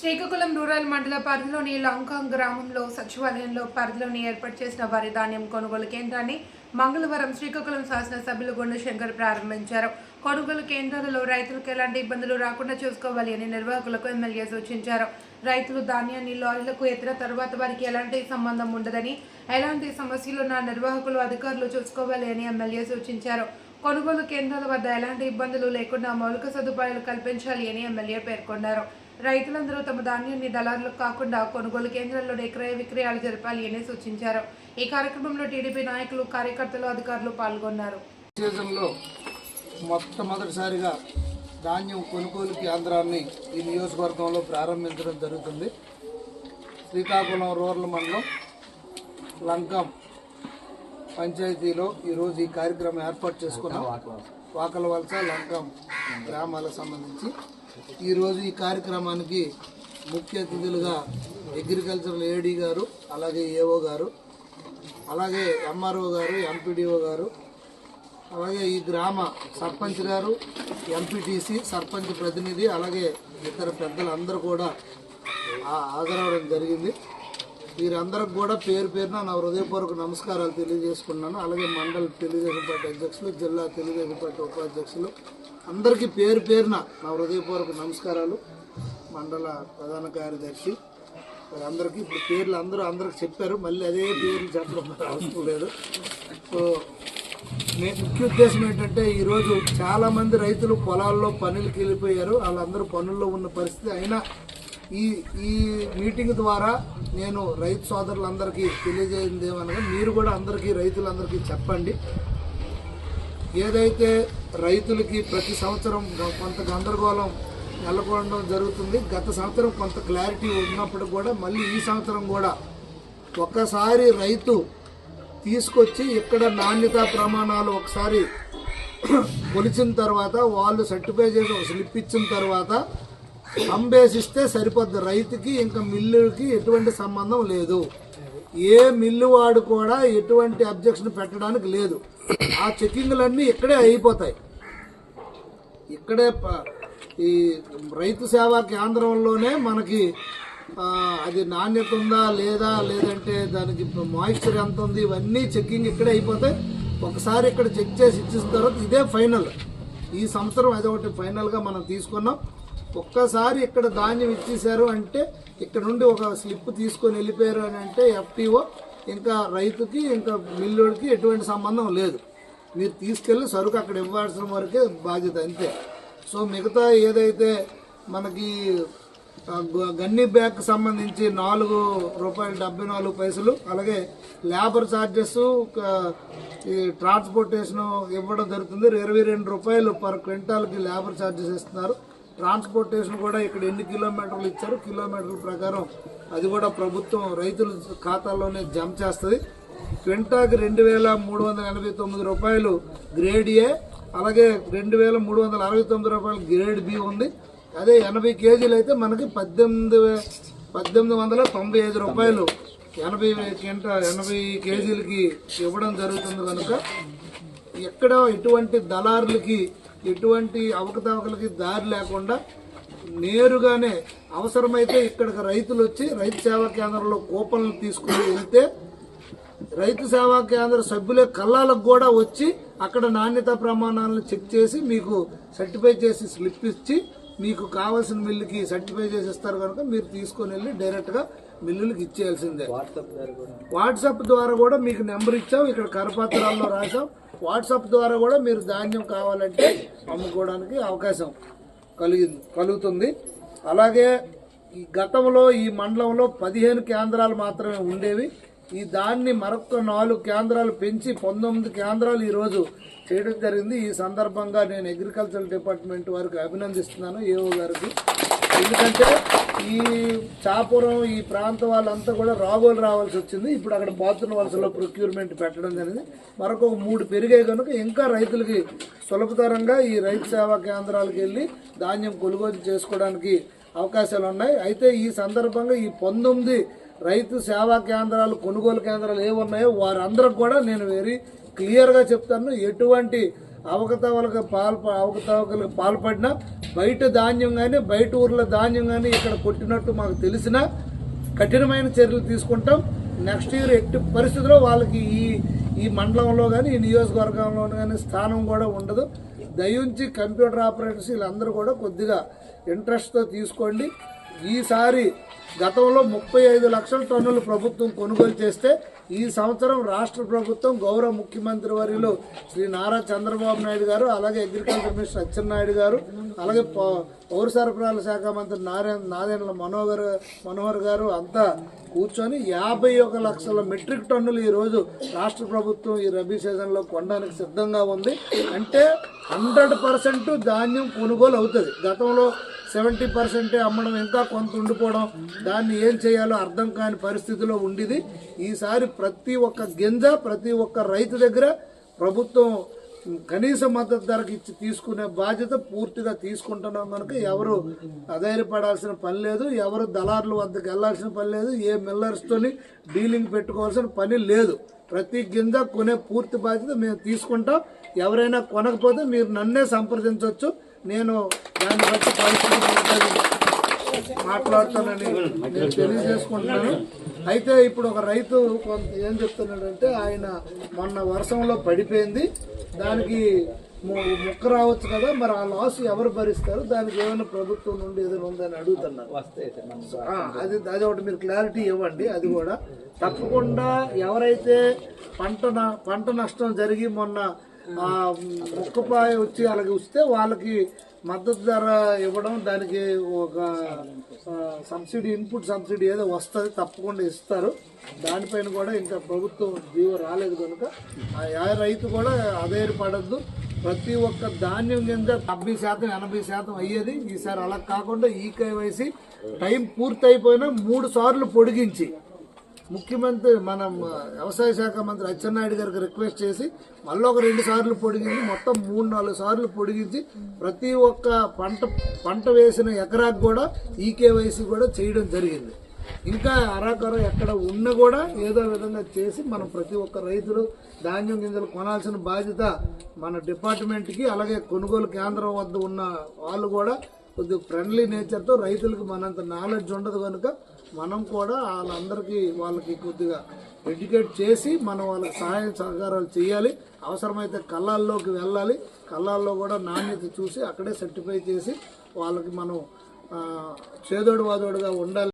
Srikakulam rural మండల పరిధిలోని లాంకాంగ్ గ్రామంలో సచివాలయంలో పరిధిలోని ఏర్పాటు చేసిన వరి ధాన్యం కొనుగోలు కేంద్రాన్ని మంగళవారం శ్రీకాకుళం శాసనసభ్యులు గుండశంకర్ ప్రారంభించారు. కొనుగోలు కేంద్రాలలో రైతులకు ఎలాంటి ఇబ్బందులు రాకుండా చూసుకోవాలి అని నిర్వాహకులకు ఎమ్మెల్యే సూచించారు. రైతులు ధాన్యాన్ని లారీలకు ఎత్తిన తర్వాత వారికి ఎలాంటి సంబంధం ఉండదని ఎలాంటి సమస్యలు నా నిర్వాహకులు అధికారులు చూసుకోవాలి అని ఎమ్మెల్యే సూచించారు. కొనుగోలు కేంద్రాల వద్ద ఎలాంటి ఇబ్బందులు లేకుండా మౌలిక సదుపాయాలు కల్పించాలి అని ఎమ్మెల్యే పేర్కొన్నారు. రైతులందరూ తమ ధాన్యాన్ని దళారులకు కాకుండా కొనుగోలు కేంద్రాల్లోనే క్రయ విక్రయాలు జరపాలి అని సూచించారు. ఈ కార్యక్రమంలో టీడీపీ నాయకులు కార్యకర్తలు అధికారులు పాల్గొన్నారు. సీజన్లో మొట్టమొదటిసారిగా ధాన్యం కొనుగోలు కేంద్రాన్ని ఈ నియోజకవర్గంలో ప్రారంభించడం జరుగుతుంది. శ్రీకాకుళం రూరల్ మండలం లంకం పంచాయతీలో ఈరోజు ఈ కార్యక్రమం ఏర్పాటు చేసుకున్నాం. వాకల వలస లంకం గ్రామాలకు సంబంధించి. ఈరోజు ఈ కార్యక్రమానికి ముఖ్య అతిథులుగా అగ్రికల్చరల్ ఏడీ గారు అలాగే ఏఓ గారు అలాగే ఎంఆర్ఓ గారు ఎంపీడీఓ గారు అలాగే ఈ గ్రామ సర్పంచ్ గారు ఎంపీటీసీ సర్పంచ్ ప్రతినిధి అలాగే ఇతర పెద్దలు అందరూ కూడా ఆ- హాజరవడం జరిగింది. వీరందరికి కూడా పేరు పేరున నా హృదయపూర్వక నమస్కారాలు తెలియజేసుకున్నాను. అలాగే మండల తెలుగుదేశం పార్టీ అధ్యక్షులు జిల్లా తెలుగుదేశం పార్టీ ఉపాధ్యక్షులు అందరికీ పేరు పేరున నా హృదయపూర్వక నమస్కారాలు. మండల ప్రధాన కార్యదర్శి. అందరికీ ఇప్పుడు పేర్లు అందరూ అందరికి చెప్పారు. మళ్ళీ అదే పేర్లు చెప్పడం అవసరం లేదు. సో మే- ముఖ్య ఉద్దేశం ఏంటంటే ఈరోజు చాలామంది రైతులు పొలాల్లో పనులకు వెళ్ళిపోయారు. వాళ్ళందరూ పనుల్లో ఉన్న పరిస్థితి. అయినా ఈ ఈ మీటింగ్ ద్వారా నేను రైతు సోదరులందరికీ తెలియజేయండి ఏమనగా మీరు కూడా అందరికీ రైతులందరికీ చెప్పండి. ఏదైతే రైతులకి ప్రతి సంవత్సరం కొంత గందరగోళం నెలకొనడం జరుగుతుంది గత సంవత్సరం కొంత క్లారిటీ ఉన్నప్పుడు కూడా మళ్ళీ ఈ సంవత్సరం కూడా ఒక్కసారి రైతు తీసుకొచ్చి ఇక్కడ నాణ్యతా ప్రమాణాలు ఒకసారి కొలిచిన తర్వాత వాళ్ళు సర్టిఫై చేసి ఒక స్లిప్ ఇచ్చిన తర్వాత అంబేసిస్తే సరిపోద్ది. రైతుకి ఇంకా మిల్లుకి ఎటువంటి సంబంధం లేదు. ఏ మిల్లు వాడు కూడా ఎటువంటి అబ్జెక్షన్ పెట్టడానికి లేదు. ఆ చెక్కింగ్లన్నీ ఇక్కడే అయిపోతాయి. ఇక్కడే ప- ఈ రైతు సేవా కేంద్రంలోనే మనకి అది నాణ్యత ఉందా లేదా లేదంటే దానికి మాయిశ్చర్ ఎంత ఉంది ఇవన్నీ చెక్కింగ్ ఇక్కడే అయిపోతాయి. ఒకసారి ఇక్కడ చెక్ చేసి ఇచ్చిన తర్వాత ఇదే ఫైనల్. ఈ సంవత్సరం అదొకటి ఫైనల్గా మనం తీసుకున్నాం. ఒక్కసారి ఇక్కడ ధాన్యం ఇచ్చేసారు అంటే ఇక్కడ నుండి ఒక స్లిప్ తీసుకొని వెళ్ళిపోయారు అని అంటే ఎఫ్టీఓ ఇంకా రైతుకి ఇంకా మిల్లుడికి ఎటువంటి సంబంధం లేదు. మీరు తీసుకెళ్ళి సరుకు అక్కడ ఇవ్వాల్సిన వరకే బాధ్యత అంతే. సో మిగతా ఏదైతే మనకి గన్ని బ్యాగ్ సంబంధించి నాలుగు రూపాయలు డెబ్బై నాలుగు పైసలు అలాగే లేబర్ ఛార్జెస్ ఈ ట్రాన్స్పోర్టేషన్ ఇవ్వడం జరుగుతుంది. ఇరవై రెండు రూపాయలు పర్ క్వింటాల్కి లేబర్ ఛార్జెస్ ఇస్తున్నారు. ట్రాన్స్పోర్టేషన్ కూడా ఇక్కడ ఎన్ని కిలోమీటర్లు ఇచ్చారు? కిలోమీటర్ల ప్రకారం అది కూడా ప్రభుత్వం రైతుల ఖాతాలోనే జమ చేస్తుంది. క్వింటాకి రెండు వేల మూడు వందల ఎనభై తొమ్మిది రూపాయలు గ్రేడ్ ఏ అలాగే రెండు వేల మూడు వందల అరవై తొమ్మిది రూపాయలు గ్రేడ్ బి ఉంది. అదే ఎనభై కేజీలు అయితే మనకి పద్దెనిమిది పద్దెనిమిది వందల తొంభై ఐదు రూపాయలు ఎనభై కింట ఎనభై కేజీలకి ఇవ్వడం జరుగుతుంది కనుక ఎక్కడ ఎటువంటి దళారులకి ఎటువంటి అవకతవకలకి దారి లేకుండా నేరుగానే అవసరమైతే ఇక్కడికి రైతులు వచ్చి రైతు సేవా కేంద్రంలో కూపన్లు తీసుకుని వెళ్తే రైతు సేవా కేంద్ర సభ్యులే కళ్ళాలకు కూడా వచ్చి అక్కడ నాణ్యత ప్రమాణాలను చెక్ చేసి మీకు సర్టిఫై చేసి స్లిప్ ఇచ్చి మీకు కావాల్సిన మిల్లుకి సర్టిఫై చేసి ఇస్తారు కనుక మీరు తీసుకొని వెళ్ళి డైరెక్ట్గా మిల్లులకి ఇచ్చేయాల్సిందే. వాట్సాప్ ద్వారా కూడా. మీకు నెంబర్ ఇచ్చాం. ఇక్కడ కరపత్రాల్లో రాసాం వాట్సాప్ ద్వారా కూడా మీరు ధాన్యం కావాలంటే అమ్ముకోవడానికి అవకాశం కలిగింది కలుగుతుంది. అలాగే ఈ గతంలో ఈ మండలంలో పదిహేను కేంద్రాలు మాత్రమే ఉండేవి. ఈ దాన్ని మరొక నాలుగు కేంద్రాలు పెంచి పంతొమ్మిది కేంద్రాలు ఈరోజు చేయడం జరిగింది. ఈ సందర్భంగా నేను అగ్రికల్చర్ డిపార్ట్మెంట్ వారికి అభినందిస్తున్నాను ఏఓ గారికి. ఎందుకంటే ఈ చాపురం ఈ ప్రాంత వాళ్ళంతా కూడా రాగోలు రావాల్సి వచ్చింది. ఇప్పుడు అక్కడ బాతున్న వలసలో ప్రొక్యూర్మెంట్ పెట్టడం జరిగింది. మరొక మూడు పెరిగాయి కనుక ఇంకా రైతులకి సులభతరంగా ఈ రైతు సేవా కేంద్రాలకు వెళ్ళి ధాన్యం కొనుగోలు చేసుకోవడానికి అవకాశాలు ఉన్నాయి. అయితే ఈ సందర్భంగా ఈ పంతొమ్మిది రైతు సేవా కేంద్రాలు కొనుగోలు కేంద్రాలు ఏమున్నాయో వారందరికి కూడా నేను వెరీ క్లియర్గా చెప్తాను. ఎటువంటి అవకతవలకు పాల్ప అవకతవకలకు పాల్పడినా బయట ధాన్యం కానీ బయట ఊర్ల ధాన్యం కానీ ఇక్కడ కొట్టినట్టు మాకు తెలిసినా కఠినమైన చర్యలు తీసుకుంటాం. నెక్స్ట్ ఇయర్ ఎట్టి పరిస్థితుల్లో వాళ్ళకి ఈ ఈ మండలంలో కానీ ఈ నియోజకవర్గంలో కానీ స్థానం కూడా ఉండదు. దయించి కంప్యూటర్ ఆపరేటర్స్ వీళ్ళందరూ కూడా కొద్దిగా ఇంట్రెస్ట్తో తీసుకోండి. ఈసారి గతంలో ముప్పై ఐదు లక్షల టన్నులు ప్రభుత్వం కొనుగోలు చేస్తే ఈ సంవత్సరం రాష్ట్ర ప్రభుత్వం గౌరవ ముఖ్యమంత్రి వర్యులు శ్రీ నారా చంద్రబాబు నాయుడు గారు అలాగే అగ్రికల్చర్ మినిస్టర్ అచ్చెన్నాయుడు గారు అలాగే పౌ- పౌర సరఫరాల శాఖ మంత్రి నారాయణ నాదెండ్ల మనోహర్ మనోహర్ గారు అంతా కూర్చొని యాభై ఒక లక్షల మెట్రిక్ టన్నులు ఈరోజు రాష్ట్ర ప్రభుత్వం ఈ రబీ సీజన్లో కొనడానికి సిద్ధంగా ఉంది. అంటే హండ్రెడ్ పర్సెంట్ ధాన్యం కొనుగోలు అవుతుంది. గతంలో సెవెంటీ పర్సెంటే అమ్మడం ఇంకా కొంత ఉండిపోవడం దాన్ని ఏం చేయాలో అర్థం కాని పరిస్థితిలో ఉండేది. ఈసారి ప్రతి ఒక్క గింజ ప్రతి ఒక్క రైతు దగ్గర ప్రభుత్వం కనీస మద్దతు ధరకు ఇచ్చి తీసుకునే బాధ్యత పూర్తిగా తీసుకుంటున్నాం కనుక ఎవరు అధైర్యపడాల్సిన పని లేదు ఎవరు దళారుల వద్దకు వెళ్ళాల్సిన పని లేదు ఏ మిల్లర్స్తోని డీలింగ్ పెట్టుకోవాల్సిన పని లేదు. ప్రతి గింజ కొనే పూర్తి బాధ్యత మేము తీసుకుంటాం. ఎవరైనా కొనకపోతే మీరు నన్నే సంప్రదించవచ్చు. నేను దాన్ని బట్టి పరిస్థితి మాట్లాడతానని నేను తెలియజేసుకుంటున్నాను. అయితే ఇప్పుడు ఒక రైతు కొంత ఏం చెప్తున్నాడంటే ఆయన మొన్న వర్షంలో పడిపోయింది. దానికి ము- ముక్క రావచ్చు కదా మరి ఆ లాస్ ఎవరు భరిస్తారు? దానికి ఏమైనా ప్రభుత్వం నుండి ఏదైనా ఉందని అడుగుతున్నారు. అది అది ఒకటి మీరు క్లారిటీ ఇవ్వండి అది కూడా. తప్పకుండా ఎవరైతే పంట న- పంట నష్టం జరిగి మొన్న ముక్కుపాయ వచ్చి అలాగే వస్తే వాళ్ళకి మద్దతు ధర ఇవ్వడం దానికి ఒక సబ్సిడీ ఇన్పుట్ సబ్సిడీ ఏదో వస్తుంది తప్పకుండా ఇస్తారు. దానిపైన కూడా ఇంకా ప్రభుత్వం జీవ రాలేదు కనుక ఆ యా రైతు కూడా అధైర్యపడద్దు ప్రతి ఒక్క ధాన్యం కింద డెబ్బై శాతం ఎనభై శాతం అయ్యేది. ఈసారి అలా కాకుండా ఈ కేవైసీ టైం పూర్తయిపోయినా మూడు సార్లు పొడిగించి ముఖ్యమంత్రి మన వ్యవసాయ శాఖ మంత్రి అచ్చెన్నాయుడు గారికి రిక్వెస్ట్ చేసి మళ్ళీ ఒక రెండు సార్లు పొడిగించి మొత్తం మూడు నాలుగు సార్లు పొడిగించి ప్రతి ఒక్క పంట పంట వేసిన ఎకరాకు కూడా ఈకేవైసీ కూడా చేయడం జరిగింది. ఇంకా అరాకొర ఎక్కడ ఉన్నా కూడా ఏదో విధంగా చేసి మనం ప్రతి ఒక్క రైతులు ధాన్యం గింజలు కొనాల్సిన బాధ్యత మన డిపార్ట్మెంట్కి అలాగే కొనుగోలు కేంద్రం వద్ద ఉన్న వాళ్ళు కూడా కొద్దిగా ఫ్రెండ్లీ నేచర్తో రైతులకు మనంత నాలెడ్జ్ ఉండదు కనుక మనం కూడా వాళ్ళందరికీ వాళ్ళకి కొద్దిగా ఎడ్యుకేట్ చేసి మనం వాళ్ళకి సహాయం సహకారాలు చేయాలి. అవసరమైతే కళ్ళాల్లోకి వెళ్ళాలి. కళ్ళాల్లో కూడా నాణ్యత చూసి అక్కడే సర్టిఫై చేసి వాళ్ళకి మనం చేదోడు వాదోడుగా ఉండాలి.